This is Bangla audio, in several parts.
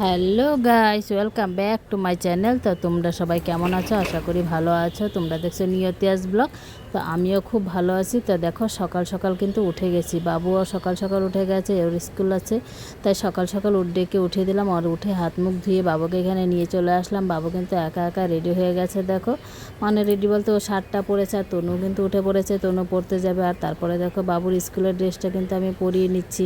Hello guys, welcome back to my channel. তো তোমরা সবাই কেমন আছো? আশা করি ভালো আছো। তোমরা দেখছ নিয়তিয়াস ব্লগ। তো আমিও খুব ভালো আছি। তো দেখো, সকাল সকাল কিন্তু উঠে গেছি। বাবুও সকাল সকাল উঠে গেছে ওর স্কুল আছে। তাই সকাল সকাল উঠ, ডেকে উঠিয়ে দিলাম। আর উঠে হাত মুখ ধুয়ে বাবুকে এখানে নিয়ে চলে আসলাম। বাবু কিন্তু একা একা রেডি হয়ে গেছে, দেখো। মানে রেডি বলতে ও শার্টটা পরেছে আর তনু কিন্তু উঠে পড়েছে। তনু পড়তে যাবে। আর তারপরে দেখো, বাবুর স্কুলের ড্রেসটা কিন্তু আমি পরিয়ে নিচ্ছি।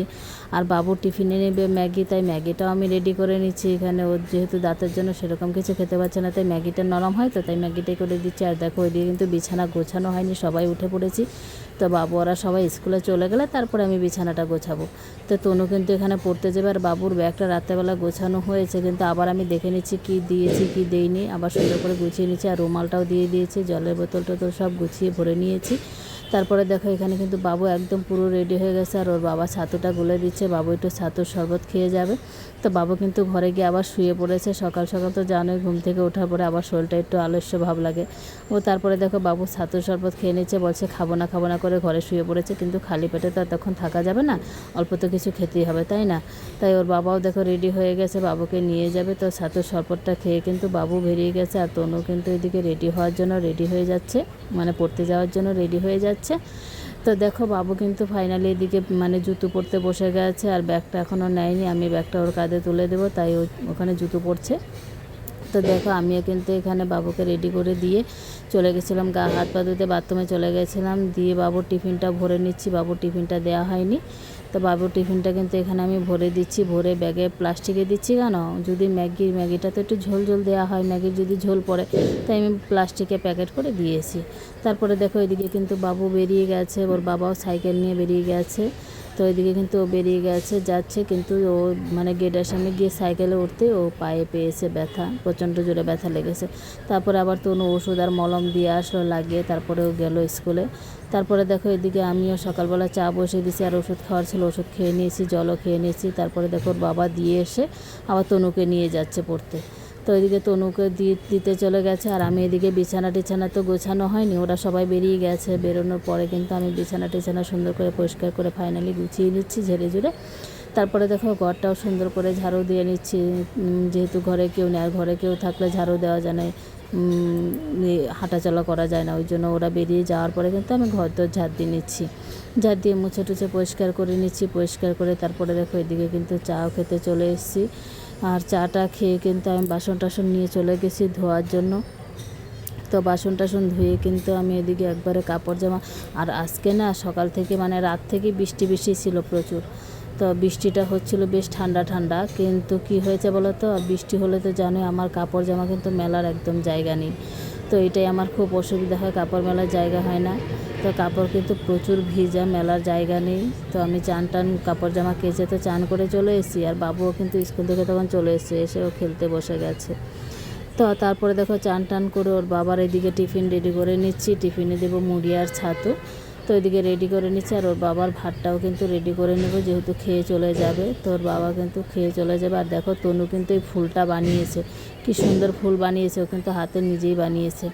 আর বাবু টিফিনে নেবে ম্যাগি, তাই ম্যাগিটাও আমি রেডি করে নিচ্ছি। এখানে ওর যেহেতু দাঁতের জন্য সেরকম কিছু খেতে পারছে না, তাই ম্যাগিটা নরম হয়, তো তাই ম্যাগিটাই করে দিচ্ছি। আর দেখো ওই দিয়ে কিন্তু বিছানা গোছানো হয়নি সবাই উঠে পড়েছি। তো বাবু ওরা সবাই স্কুলে চলে গেলে তারপরে আমি বিছানাটা গোছাবো। তো তনু কিন্তু এখানে পড়তে যাবে আর বাবুর ব্যাগটা রাত্রেবেলা গোছানো হয়েছে। কিন্তু আবার আমি দেখে নিচ্ছি কি দিয়েছি, কি দেইনি। আবার সুন্দর করে গুছিয়ে নিচ্ছি আর রুমালটাও দিয়ে দিয়েছি, জলের বোতলটা তো সব গুছিয়ে ভরে নিয়েছি। তারপরে দেখো এখানে কিন্তু বাবু একদম পুরো রেডি হয়ে গেছে আর ওর বাবা ছাতুটা গুলে দিচ্ছে। বাবু একটু ছাতুর শরবত খেয়ে যাবে। তো বাবু কিন্তু ঘরে গিয়ে আবার শুয়ে পড়েছে। সকাল সকাল তো জানোই ঘুম থেকে ওঠার পরে আবার শরীরটা একটু আলস্য ভাব লাগে। ও তারপরে দেখো বাবু ছাতুর শরবত খেয়ে নিচ্ছে, বলছে খাব না খাব না করে ঘরে শুয়ে পড়েছে। কিন্তু খালি পেটে তো তখন থাকা যাবে না, অল্প তো কিছু খেতেই হবে, তাই না? তাই ওর বাবাও দেখো রেডি হয়ে গেছে, বাবুকে নিয়ে যাবে। তো ছাতুর শরবতটা খেয়ে কিন্তু বাবু বেরিয়ে গেছে আর তনু কিন্তু এদিকে রেডি হওয়ার জন্য রেডি হয়ে যাচ্ছে মানে পড়তে যাওয়ার জন্য রেডি হয়ে যাচ্ছে। তো দেখো বাবু কিন্তু ফাইনালি এদিকে মানে জুতো পরতে বসে গেছে আর ব্যাগটা এখনও নেয়নি। আমি ব্যাগটা ওর কাঁধে তুলে দেবো, তাই ওখানে জুতো পরছে। তো দেখো, আমিও কিন্তু এখানে বাবুকে রেডি করে দিয়ে চলে গেছিলাম, গা হাত পা ধুতে বাথরুমে চলে গেছিলাম। দিয়ে বাবুর টিফিনটা ভরে নিচ্ছি, বাবুর টিফিনটা দেওয়া হয়নি। তো বাবুর টিফিনটা কিন্তু এখানে আমি ভরে দিচ্ছি, ভরে ব্যাগে প্লাস্টিকে দিচ্ছি কেন? যদি ম্যাগি ম্যাগিটা তো একটু ঝোল ঝোল দেওয়া হয়, ম্যাগির যদি ঝোল পড়ে, তাই আমি প্লাস্টিকে প্যাকেট করে দিয়েছি। তারপরে দেখো, এদিকে কিন্তু বাবু বেরিয়ে গেছে, ওর বাবাও সাইকেল নিয়ে বেরিয়ে গেছে। তো ওইদিকে কিন্তু ও বেরিয়ে গেছে, যাচ্ছে কিন্তু ও মানে গেটের সামনে গিয়ে সাইকেলে উঠতে ও পায়ে পেয়েছে ব্যথা, প্রচণ্ড জোরে ব্যথা লেগেছে। তারপরে আবার তনু ওষুধ আর মলম দিয়ে আসলো লাগিয়ে, তারপরে ও গেলো স্কুলে। তারপরে দেখো এদিকে আমিও সকালবেলা চা বসে দিয়েছি আর ওষুধ খাওয়ার ছিল, ওষুধ খেয়ে নিয়েছি, জলও খেয়ে নিয়েছি। তারপরে দেখো ওর বাবা দিয়ে এসে আবার তনুকে নিয়ে যাচ্ছে পড়তে। তো ওইদিকে তনুকে দিয়ে দিতে চলে গেছে আর আমি এদিকে বিছানা টিছানা তো গোছানো হয়নি, ওরা সবাই বেরিয়ে গেছে। বেরোনোর পরে কিন্তু আমি বিছানা টিছানা সুন্দর করে পরিষ্কার করে ফাইনালি গুছিয়ে নিচ্ছি ঝেড়ে ঝুড়ে। তারপরে দেখো ঘরটাও সুন্দর করে ঝাড়ু দিয়ে নিচ্ছি। যেহেতু ঘরে কেউ নেই আর ঘরে কেউ থাকলে ঝাড়ু দেওয়া যায় না। হাঁটাচলা করা যায় না, ওই জন্য ওরা বেরিয়ে যাওয়ার পরে কিন্তু আমি ঘর দর ঝাড় দিয়ে নিচ্ছি। ঝাড় দিয়ে মুছে টুছে পরিষ্কার করে নিচ্ছি, পরিষ্কার করে তারপরে দেখো এদিকে কিন্তু চাও খেতে চলে এসেছি। আর চাটা খেয়ে কিন্তু আমি বাসন টাসন নিয়ে চলে গেছি ধোয়ার জন্য। তো বাসন টাসন ধুয়ে কিন্তু আমি এদিকে একবারে কাপড় জামা, আর আজকে না সকাল থেকে মানে রাত থেকে বৃষ্টি বৃষ্টি ছিল প্রচুর। তো বৃষ্টিটা হচ্ছিল বেশ ঠান্ডা ঠান্ডা, কিন্তু কি হয়েছে বলো তো বৃষ্টি হলে তো জানোই আমার কাপড় জামা কিন্তু মেলার একদম জায়গা নেই। তো এটাই আমার খুব অসুবিধা হয়, কাপড় মেলার জায়গা হয় না। তো কাপড় কিন্তু প্রচুর ভিজা, মেলার জায়গা নেই। তো আমি চান টান কাপড় জামা কেচে তো চান করে চলে এসেছি আর বাবুও কিন্তু স্কুল থেকে তখন চলে এসেছে ও খেলতে বসে গেছে। তো তারপরে দেখো চান টান করে ওর বাবার এদিকে টিফিন রেডি করে নিচ্ছি। টিফিনে দেবো মুড়ি আর ছাতু। তো এদিকে রেডি করে নিচ্ছে আর ওর বাবার ভাতটাও কিন্তু রেডি করে নেব, যেহেতু খেয়ে চলে যাবে। তো ওর বাবা কিন্তু খেয়ে চলে যাবে। আর দেখো, তনু কিন্তু এই ফুলটা বানিয়েছে। কি সুন্দর ফুল বানিয়েছে। ও কিন্তু হাতে নিজেই বানিয়েছে।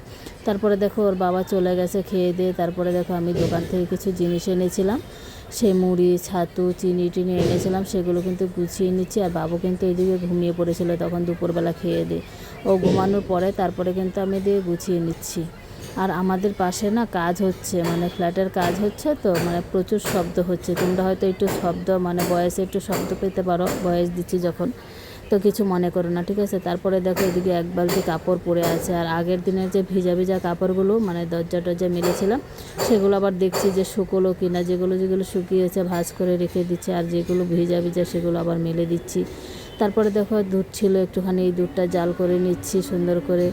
তারপরে দেখো, ওর বাবা চলে গেছে খেয়ে দিয়ে। তারপরে দেখো, আমি দোকান থেকে কিছু জিনিস এনেছিলাম। সে মুড়ি, ছাতু, চিনি টিনি এনেছিলাম। সেগুলো কিন্তু গুছিয়ে নিচ্ছি। আর বাবু কিন্তু এদিকে ঘুমিয়ে পড়েছিল তখন দুপুরবেলা খেয়ে দিয়ে। ও ঘুমানোর পরে তারপরে কিন্তু আমি দিয়ে গুছিয়ে নিচ্ছি। আর আমাদের পাশে না কাজ হচ্ছে মানে ফ্ল্যাটের কাজ হচ্ছে তো মানে প্রচুর শব্দ হচ্ছে। তোমরা হয়তো একটু শব্দ মানে বয়সে একটু শব্দ পেতে পারো, বয়স দিচ্ছি যখন, তো কিছু মনে করো না, ঠিক আছে? তারপরে দেখো এদিকে এক বালতি কাপড় পরে আছে, আর আগের দিনের যে ভিজা ভিজা কাপড়গুলো মানে দরজা টরজা মেলেছিলাম, সেগুলো আবার দেখছি যে শুকোলো কিনা, যেগুলো যেগুলো শুকিয়েছে ভাঁজ করে রেখে দিচ্ছে, আর যেগুলো ভিজা ভিজা সেগুলো আবার মেলে দিচ্ছি। তারপরে দেখো দুধ ছিল, একটুখানি এই দুধটা জাল করে নিচ্ছি সুন্দর করে।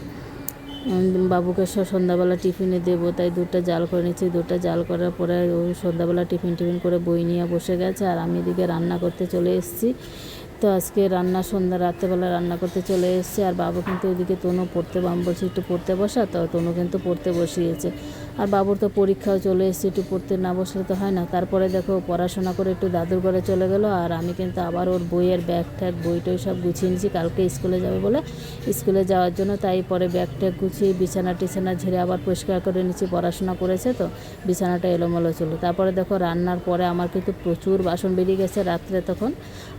বাবুকে সন্ধ্যাবেলা টিফিনে দেবো, তাই দুধটা জাল করে নিচ্ছি। দুধটা জাল করার পরে ও সন্ধ্যাবেলা টিফিন টিফিন করে বই নিয়ে বসে গেছে, আর আমি এদিকে রান্না করতে চলে এসেছি। তো আজকে রান্না সন্ধ্যা, রাত্রেবেলা রান্না করতে চলে এসেছি, আর বাবু কিন্তু ওইদিকে তনু পড়তে, বাম বলছি একটু পড়তে বসা, তো তনু কিন্তু পড়তে বসিয়েছে। আর বাবুর তো পরীক্ষাও চলে এসেছে, একটু পড়তে না বসলে তো হয় না। তারপরে দেখো, পড়াশোনা করে একটু দাদুর ঘরে চলে গেলো, আর আমি কিন্তু আবার ওর বইয়ের ব্যাগ ট্যাগ, বই টই সব গুছিয়ে নিয়েছি কালকে স্কুলে যাবে বলে। স্কুলে যাওয়ার জন্য তাই পরে ব্যাগ ট্যাগ গুছিয়ে বিছানা টিছানা ঝেড়ে আবার পরিষ্কার করে নিচ্ছি পড়াশোনা করেছে তো, বিছানাটা এলোমেলো ছিল তারপরে দেখো, রান্নার পরে আমার কিন্তু প্রচুর বাসন বেরিয়ে গেছে রাত্রে তখন,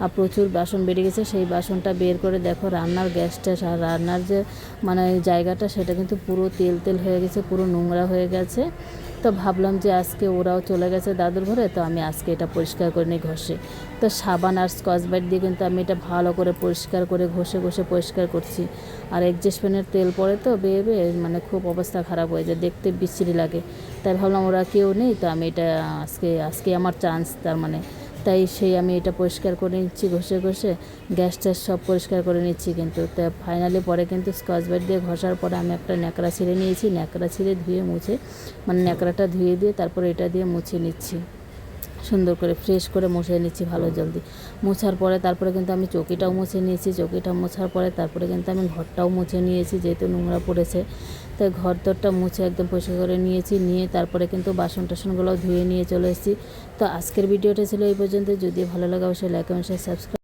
আর প্রচুর বাসন বেরিয়ে গেছে, সেই বাসনটা বের করে দেখো, রান্নার গ্যাস ট্যাস আর রান্নার যে মানে জায়গাটা সেটা কিন্তু পুরো তেল তেল হয়ে গেছে, পুরো নোংরা হয়ে গেছে। তো ভাবলাম যে আজকে ওরাও চলে গেছে দাদুর ঘরে, তো আমি আজকে এটা পরিষ্কার করে নিই ঘষে। তো সাবান আর স্কচ ব্রাইট দিয়ে কিন্তু আমি এটা ভালো করে পরিষ্কার করে ঘষে ঘষে পরিষ্কার করছি। আর ফ্যানের তেল পড়ে তো বেয়ে বেয়ে মানে খুব অবস্থা খারাপ হয়ে যায়, দেখতে বিশ্রী লাগে। তাই ভাবলাম ওরা কেউ নেই, তো আমি এটা আজকে আজকে আমার চান্স তার মানে তাই সেই আমি এটা পরিষ্কার করে নিচ্ছি, ঘষে ঘষে গ্যাস ট্যাস সব পরিষ্কার করে নিচ্ছি কিন্তু। তা ফাইনালি পরে কিন্তু স্কচ ব্রাইট দিয়ে ঘষার পরে আমি একটা ন্যাকড়া ছিঁড়ে নিয়েছি, ন্যাকড়া ছিঁড়ে ধুয়ে মুছে মানে ন্যাকড়াটা ধুয়ে দিয়ে তারপর এটা দিয়ে মুছে নিচ্ছি। সুন্দর করে ফ্রেশ করে মুছে নিচ্ছি ভালো জলদি। মোছার পরে তারপরে কিন্তু আমি চকিটাও মুছে নিয়েছি, চকিটা মোছার পরে তারপরে কিন্তু আমি ঘরটাও মুছে নিয়েছি যেহেতু নোংরা পড়েছে। তাই ঘর দরটা মুছে একদম পরিষ্কার করে নিয়েছি, নিয়ে তারপরে কিন্তু বাসন টাসনগুলোও ধুয়ে নিয়ে চলে এসেছি। তো আজকের ভিডিওটা ছিল এই পর্যন্ত। যদি ভালো লাগে অবশ্যই লাইক এবং সাবস্ক্রাইব